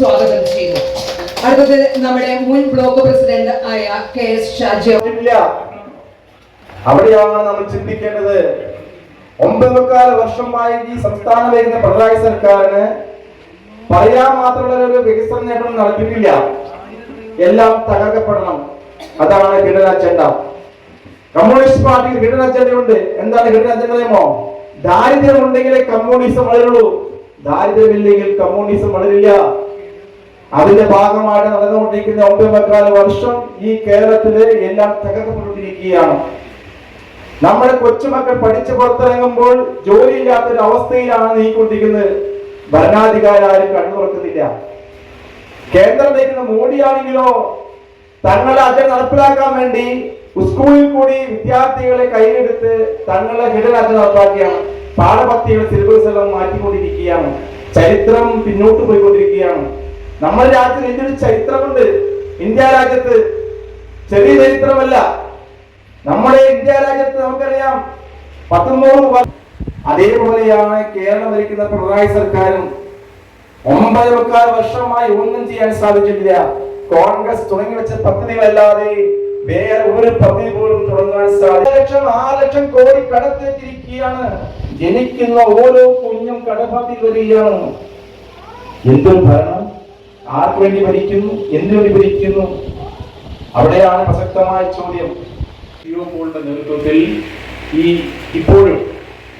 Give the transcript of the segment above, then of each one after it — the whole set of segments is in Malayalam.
സ്വാഗതം ചെയ്യുന്നു. അടുത്തത് നമ്മുടെ മുൻ ബ്ലോക്ക് പ്രസിഡന്റ് ആയ കെ എസ് ഷാജി അവിടെയാണ് നമ്മൾ ചിന്തിക്കേണ്ടത്. ഒമ്പതേക്കാൽ വർഷമായി ഈ സംസ്ഥാനം വരുന്ന പിണറായി സർക്കാരിന് പറയാൻ മാത്രമുള്ള ഒരു വികസന നേട്ടം നടത്തിയിട്ടില്ല എല്ലാം തകർക്കപ്പെടണം. അതാണ് ഹിഡൻ അജണ്ട. കമ്മ്യൂണിസ്റ്റ് പാർട്ടിക്ക് ഹിഡൻ അജണ്ടയുണ്ട്. എന്താണ് ഹിഡൻ അജണ്ട ദാരിദ്ര്യം ഉണ്ടെങ്കിലേ കമ്മ്യൂണിസം വളരുള്ളൂ. ദാരിദ്ര്യമില്ലെങ്കിൽ കമ്മ്യൂണിസം വളരില്ല. അതിന്റെ ഭാഗമായിട്ട് നടന്നുകൊണ്ടിരിക്കുന്ന ഒമ്പതേക്കാൽ വർഷം ഈ കേരളത്തിലെ എല്ലാം തകർക്കപ്പെട്ടുകൊണ്ടിരിക്കുകയാണ് നമ്മുടെ കൊച്ചുമക്കൾ പഠിച്ചു പുറത്തിറങ്ങുമ്പോൾ ജോലിയില്ലാത്തൊരു അവസ്ഥയിലാണ് നീക്കൊണ്ടിരിക്കുന്നത് ഭരണാധികാരി ആരും കണ്ണു തുറക്കുന്നില്ല കേന്ദ്രം നയിക്കുന്ന മോഡിയാണെങ്കിലോ തങ്ങളെ അജണ്ട നടപ്പിലാക്കാൻ വേണ്ടി സ്കൂളിൽ കൂടി വിദ്യാർത്ഥികളെ കയ്യിലെടുത്ത് തങ്ങളെ ഹിഡൻ അജണ്ട നടപ്പാക്കിയാണ്. പാഠപദ്ധതികൾ സിലബസ് എല്ലാം മാറ്റിക്കൊണ്ടിരിക്കുകയാണ്. ചരിത്രം പിന്നോട്ട് പോയിക്കൊണ്ടിരിക്കുകയാണ്. നമ്മുടെ രാജ്യത്ത് വലിയൊരു ചരിത്രമുണ്ട്. ഇന്ത്യ രാജ്യത്ത് ചെറിയ ചരിത്രമല്ല. നമ്മുടെ ഇന്ത്യ രാജ്യത്ത് നമുക്കറിയാം പത്തൊമ്പത് അതേപോലെയാണ് കേരളം ഭരിക്കുന്ന പിണറായി സർക്കാരും ഒമ്പത് മുക്കാൽ വർഷമായി ഒന്നും ചെയ്യാൻ സാധിച്ചിട്ടില്ല. കോൺഗ്രസ് തുടങ്ങി വെച്ച പദ്ധതികളല്ലാതെ വേറെ ഒരു പദ്ധതി പോലും തുടങ്ങാൻ സാധിക്കും ലക്ഷം ആറ് ലക്ഷം കോടി കടത്തേറ്റിരിക്കുകയാണ്. ജനിക്കുന്ന ഓരോ കുഞ്ഞും കടബാധ്യത വരികയാണ് എന്തൊരു ഭരണം ആർക്ക് വേണ്ടി ഭരിക്കുന്നു എന്തിനു വേണ്ടി ഭരിക്കുന്നു? അവിടെയാണ് പ്രസക്തമായ ചോദ്യം. ക്യൂപോളിന്റെ നേതൃത്വത്തിൽ ഈ ഇപ്പോഴും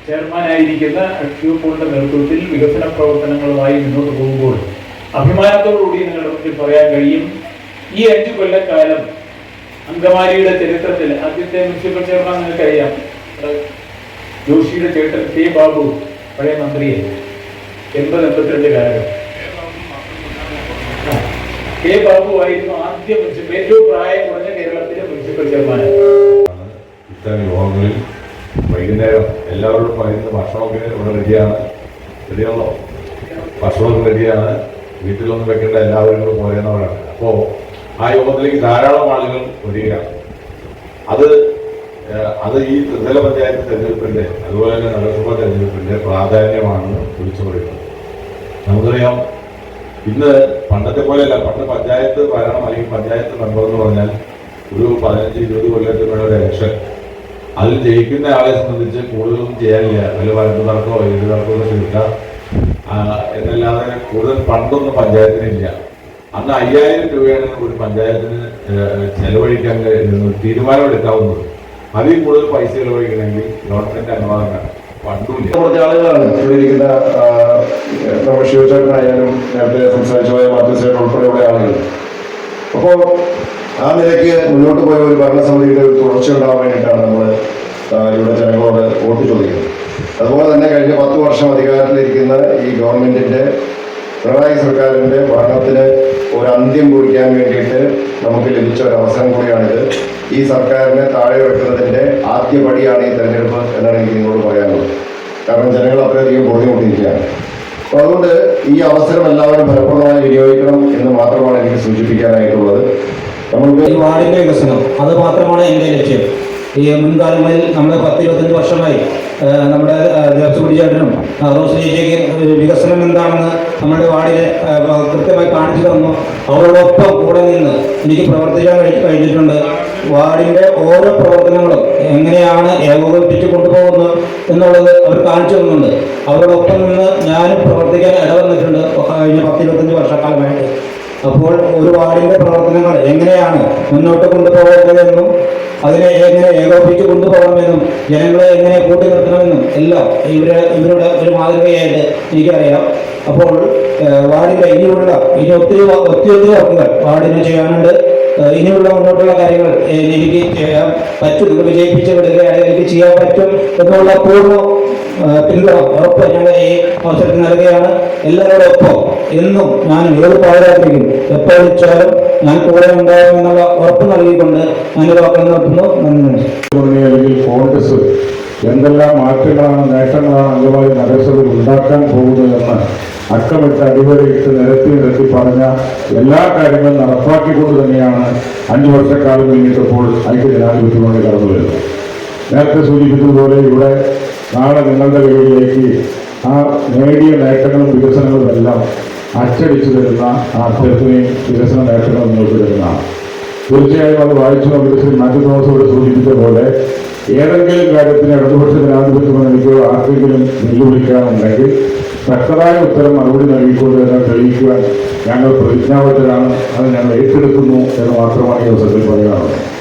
ചെയർമാനായിരിക്കുന്ന ക്യൂ പോളിന്റെ നേതൃത്വത്തിൽ വികസന പ്രവർത്തനങ്ങളുമായി മുന്നോട്ട് പോകുമ്പോൾ അഭിമാനത്തോടുകൂടി നിങ്ങളുടെ മുന്നിൽ പറയാൻ കഴിയും. ഈ അഞ്ചു കൊല്ലക്കാലം അങ്കമാലിയുടെ ചരിത്രത്തിൽ ആദ്യത്തെ മുനിസിപ്പൽ ചെയർമാൻ നിങ്ങൾക്കറിയാം. ജോഷിയുടെ ചേട്ടൻ കെ ബാബു പഴയ മന്ത്രിയെ. എൺപത് എൺപത്തിരണ്ട് കാലഘട്ടം. കെ ബാബുവായിരുന്നു ആദ്യ മുനിസിപ്പൽ ഏറ്റവും പ്രായം കുറഞ്ഞ കേരളത്തിലെ മുനിസിപ്പൽ ചെയർമാൻ ഇത്തരം യോഗങ്ങളിൽ വൈകുന്നേരം എല്ലാവരോടും പറയുന്നത് ഭക്ഷണമൊക്കെ ഇവിടെ റെഡിയാണ് റെഡിയാണല്ലോ ഭക്ഷണമൊക്കെ റെഡിയാണ് വീട്ടിലൊന്നും വെക്കേണ്ട എല്ലാവരും കൂടെ പറയുന്നവരാണ്. അപ്പോൾ ആ യോഗത്തിലേക്ക് ധാരാളം ആളുകൾ വരികയാണ്. അത് അത് ഈ ത്രിതല പഞ്ചായത്ത് തെരഞ്ഞെടുപ്പിന്റെ അതുപോലെ തന്നെ നഗരസഭാ തെരഞ്ഞെടുപ്പിന്റെ പ്രാധാന്യമാണെന്ന് വിളിച്ചു പറയുന്നത് നമുക്കറിയാം ഇന്ന് പണ്ടത്തെ പോലെയല്ല പണ്ട് പഞ്ചായത്ത് ഭരണം അല്ലെങ്കിൽ പഞ്ചായത്ത് മെമ്പർ എന്ന് പറഞ്ഞാൽ ഒരു പതിനഞ്ച് ഇരുപത് കൊല്ലത്തിന് വേണ്ട ഒരു ഇലക്ഷൻ അതിൽ ജയിക്കുന്ന ആളെ സംബന്ധിച്ച് കൂടുതലൊന്നും ചെയ്യാനില്ല. അതിൽ വരമ്പ് തർക്കമോ എഴുതി തർക്കമോ തീർക്കാം എന്നല്ലാതെ കൂടുതൽ പണ്ടൊന്നും പഞ്ചായത്തിനില്ല അന്ന് അയ്യായിരം രൂപയാണ് ഒരു പഞ്ചായത്തിന് ചെലവഴിക്കാൻ തീരുമാനമെടുക്കാവുന്നത്. അതിൽ കൂടുതൽ പൈസ ചെലവഴിക്കണമെങ്കിൽ ഗവൺമെന്റ് അനുവാദം വേണം. പണ്ടുമില്ല കുറച്ച് ആളുകളാണ് ഇവിടെ നമ്മുടെ ശിവചേട്ടനായാലും നേരത്തെ സംസാരിച്ച പോയ മാത്യു സേട്ടൻ ഉൾപ്പെടെയുള്ള ആളുകൾ അപ്പോ ആ നിലയ്ക്ക് മുന്നോട്ട് പോയ ഒരു ഭരണസമിതിയുടെ ഒരു തുടർച്ച ഉണ്ടാവാൻ വേണ്ടിയിട്ടാണ് നമ്മൾ ഇവിടെ ജനങ്ങളോട് വോട്ട് ചോദിക്കുന്നത് അതുപോലെ തന്നെ കഴിഞ്ഞ പത്ത് വർഷം അധികാരത്തിലിരിക്കുന്ന ഈ ഗവൺമെന്റിന്റെ പിണറായി സർക്കാരിന്റെ ഭരണത്തിന് ഒരു അന്ത്യം കുറിക്കാൻ വേണ്ടിയിട്ട് നമുക്ക് ലഭിച്ച ഒരു അവസരം കൂടിയാണിത് ഈ സർക്കാരിനെ താഴെ വെക്കുന്നതിന്റെ ആദ്യപടിയാണ് ഈ തെരഞ്ഞെടുപ്പ് എന്നാണ് എനിക്ക് നിങ്ങളോട് പറയാനുള്ളത് കാരണം ജനങ്ങൾ അത്രയധികം ബോധ്യപ്പെട്ടിരിക്കുകയാണ് അതുകൊണ്ട് ഈ അവസരം എല്ലാവരും ഫലപ്രദമായി വിനിയോഗിക്കണം എന്ന് മാത്രമാണ് എനിക്ക് സൂചിപ്പിക്കാനായിട്ടുള്ളത്. നമ്മൾക്ക് ഈ വാർഡിന്റെ വികസനം അത് മാത്രമാണ് എന്റെ ലക്ഷ്യം. ഈ മുൻകാലങ്ങളിൽ നമ്മൾ പത്ത് ഇരുപത്തഞ്ച് വർഷമായി നമ്മുടെ ദേവസ്വം റോസ് ചേച്ചിക്ക് വികസനം എന്താണെന്ന് നമ്മുടെ വാർഡിലെ കൃത്യമായി കാണിച്ചു തന്നു. അവരോടൊപ്പം കൂടെ നിന്ന് എനിക്ക് പ്രവർത്തിക്കാൻ കഴി- കഴിഞ്ഞിട്ടുണ്ട്. വാർഡിന്റെ ഓരോ പ്രവർത്തനങ്ങളും എങ്ങനെയാണ് ഏകോപിപ്പിച്ച് കൊണ്ടുപോകുന്നത് എന്നുള്ളത് അവർ കാണിച്ചു തന്നുണ്ട് അവരോടൊപ്പം നിന്ന് ഞാനും പ്രവർത്തിക്കാൻ ഇടവന്നിട്ടുണ്ട്. കഴിഞ്ഞ പത്ത് ഇരുപത്തഞ്ച് വർഷക്കാലമായിട്ട്. അപ്പോൾ ഒരു വാർഡിന്റെ പ്രവർത്തനങ്ങൾ എങ്ങനെയാണ് മുന്നോട്ട് കൊണ്ടുപോകേണ്ടതെന്നും അതിനെ എങ്ങനെ ഏകോപിപ്പിച്ച് കൊണ്ടുപോകണമെന്നും ജനങ്ങളെ എങ്ങനെ കൂട്ടി നിർത്തണമെന്നും എല്ലാം ഇവരെ ഇവരുടെ ഒരു മാതൃകയായിട്ട് എനിക്കറിയാം. അപ്പോൾ വാർഡിന്റെ ഇനിയുള്ള ഇനി ഒത്തിരി ഒത്തിരി ഒത്തിരി വർക്കുകൾ വാർഡിന് ചെയ്യാനുണ്ട്. ഇനിയുള്ള മുന്നോട്ടുള്ള കാര്യങ്ങൾ എനിക്ക് ചെയ്യാൻ പറ്റും നിങ്ങൾ വിജയിപ്പിച്ച് വിടുകയാണെങ്കിൽ എനിക്ക് ചെയ്യാൻ പറ്റും എന്നുള്ള പൂർണ പിന്തുണ ഉറപ്പ് ഞങ്ങൾ ഈ അവസരത്തിൽ നൽകുകയാണ്. എല്ലാവരോടൊപ്പം എന്നും ഞാൻ ഏത് പാതിരാത്രിക്കും എപ്പോൾ വിളിച്ചാലും ഞാൻ കൂടെ ഉണ്ടാകും എന്നുള്ള ഉറപ്പ് നൽകിക്കൊണ്ട് ഞാനൊരു വാക്കുകൾ നടത്തുന്നു നന്ദി അല്ലെങ്കിൽ കോൺഗ്രസ് എന്തെല്ലാം മാറ്റങ്ങളാണ് നേട്ടങ്ങളാണ് അംഗമായി നഗരസഭയിൽ ഉണ്ടാക്കാൻ പോകുന്നതെന്ന് അക്കമിട്ട് അടിവരയിട്ട് നിരത്തി നിരത്തി പറഞ്ഞ എല്ലാ കാര്യങ്ങളും നടപ്പാക്കിക്കൊണ്ട് തന്നെയാണ് അഞ്ചു വർഷക്കാലം കഴിഞ്ഞിട്ടപ്പോൾ ഐക്യജനാധിപത്യമായി കടന്നു വരുന്നത്. നേരത്തെ സൂചിപ്പിച്ചതുപോലെ ഇവിടെ നാളെ നിങ്ങളുടെ കയ്യിലേക്ക് ആ നേടിയ നേട്ടങ്ങളും വികസനങ്ങളും എല്ലാം അച്ചടിച്ചു തരുന്ന ആ അഭ്യർത്ഥനയും വികസന നേട്ടങ്ങളും നിങ്ങൾക്ക് തരുന്നതാണ് തീർച്ചയായും അത് വായിച്ചു നോക്കിയിട്ട് ശ്രീ മാത്യു തോമസ് സൂചിപ്പിച്ച പോലെ ഏതെങ്കിലും കാര്യത്തിന് ഇടതുപക്ഷ ജനാധിപത്യ മുന്നണിക്കോ ആർക്കെങ്കിലും വെല്ലുവിളിക്കാനുണ്ടെങ്കിൽ തക്കതായ ഉത്തരം മറുപടി നൽകിക്കൊണ്ട് തന്നെ തെളിയിക്കുവാൻ ഞങ്ങൾ പ്രതിജ്ഞാബദ്ധരാണ്. അത് ഞങ്ങൾ ഏറ്റെടുക്കുന്നു എന്ന് മാത്രമാണ് ഈ അവസരത്തിൽ പറയാനുള്ളത്